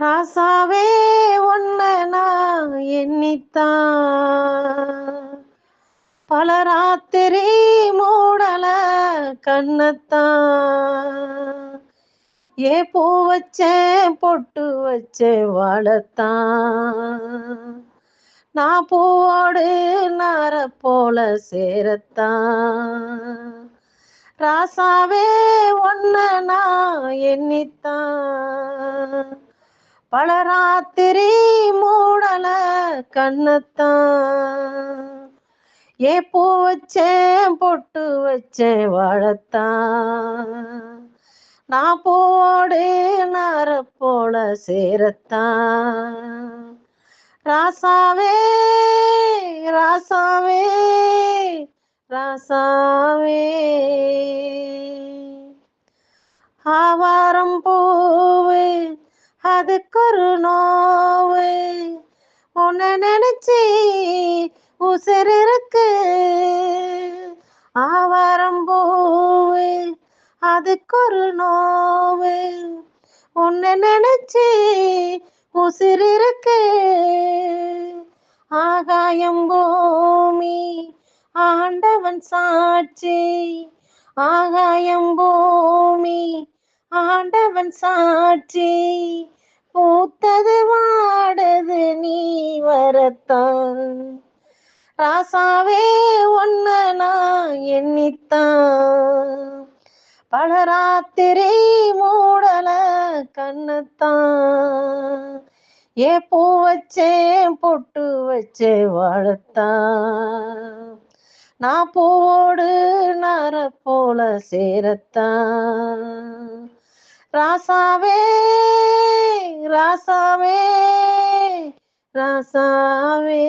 ராசாவே ஒன்ன நான் எண்ணித்தான். பல ராத்திரி மூடல கண்ணத்தான். ஏ பூ வச்சேன் பொட்டு வச்சேன் வளத்தான் நான் பூவோடு நார போல சேரத்தான். ராசாவே ஒன்ன நான் எண்ணித்தான். பல ராத்திரி மூடல கண்ணத்தான். ஏ பூ வச்சேன் பொட்டு வச்சேன் வாழத்தான். நான் போடு நார போல சேரத்தான். ராசாவே ராசாவே ராசாவே. ஆவாரம் பூவு அதுக்கொரு நோவு. உன்னை நினைச்சி உசுர் இருக்கு ஆவாரம் பூவு. அதுக்கொரு நோவு. உன்னை நினைச்சி உசிர் இருக்கு ஆகாயம் பூமி ஆண்டவன் சாட்சி. ஆகாயம் பூமி ஆண்டவன் சாட்சி. பூத்தது வாடுது நீ வரத்தான். ராசாவே ஒன்ன நான் எண்ணித்தான். பல ராத்திரி மூடல கண்ணத்தான். ஏ பூ வச்சேன் பொட்டு வச்சே வாழத்தான். நான் பூவோடு நர போல சேரத்தான். ராசாவே ராசாவே ராசாவே